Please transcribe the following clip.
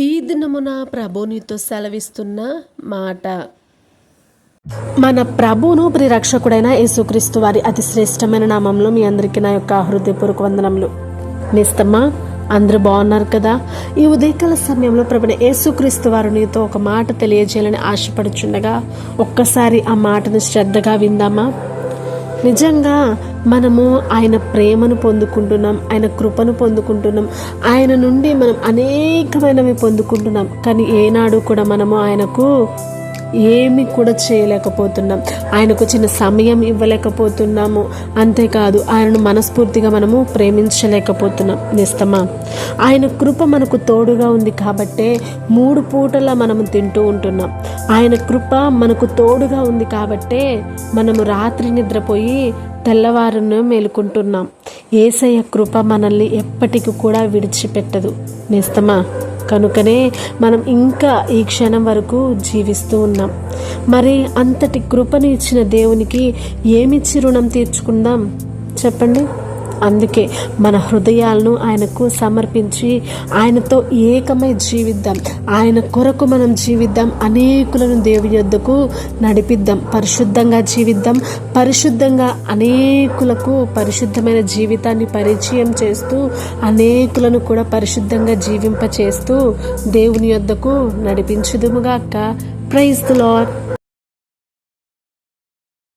ఈ దినమున ప్రభునితో సెలవిస్తున్న మాట. మన ప్రభును ప్రిరక్షకుడైన యేసుక్రీస్తు వారి అతి శ్రేష్టమైన నామంలో మీ అందరికీ నా యొక్క హృదయపూర్వక వందనములు. నిస్తమ్మా అందరూ బాగున్నారు కదా? ఈ ఉదయకాల సమయంలో ప్రభుని యేసుక్రీస్తు వారు నీతో ఒక మాట తెలియజేయాలని ఆశపడుచుండగా ఒక్కసారి ఆ మాటను శ్రద్ధగా విందామా? నిజంగా మనము ఆయన ప్రేమను పొందుకుంటున్నాం ఆయన కృపను పొందుకుంటున్నాం. ఆయన నుండి మనం అనేకమైనవి పొందుకుంటున్నాం. కానీ ఏనాడు కూడా మనము ఆయనకు ఏమి కూడా చేయలేకపోతున్నాం. ఆయనకు చిన్న సమయం ఇవ్వలేకపోతున్నాము. అంతేకాదు ఆయనను మనస్ఫూర్తిగా మనము ప్రేమించలేకపోతున్నాం. నిస్తమా ఆయన కృప మనకు తోడుగా ఉంది కాబట్టే మూడు పూటలా మనము తింటూ ఉంటున్నాం. ఆయన కృప మనకు తోడుగా ఉంది కాబట్టే మనము రాత్రి నిద్రపోయి తెల్లవారును మేలుకుంటున్నాం. ఏసయ్య కృప మనల్ని ఎప్పటికీ కూడా విడిచిపెట్టదు. నిస్తమా కనుకనే మనం ఇంకా ఈ క్షణం వరకు జీవిస్తూ ఉన్నాం. మరి అంతటి కృపను ఇచ్చిన దేవునికి ఏమిచ్చి రుణం తీర్చుకుందాం? చెప్పండి. అందుకే మన హృదయాలను ఆయనకు సమర్పించి ఆయనతో ఏకమై జీవిద్దాం. ఆయన కొరకు మనం జీవిద్దాం. అనేకులను దేవుని యొద్దకు నడిపిద్దాం. పరిశుద్ధంగా జీవిద్దాం. పరిశుద్ధంగా అనేకులకు పరిశుద్ధమైన జీవితాన్ని పరిచయం చేస్తూ అనేకులను కూడా పరిశుద్ధంగా జీవింపచేస్తూ దేవుని యొద్దకు నడిపించుదుముగాక ప్రైజ్ ద లాడ్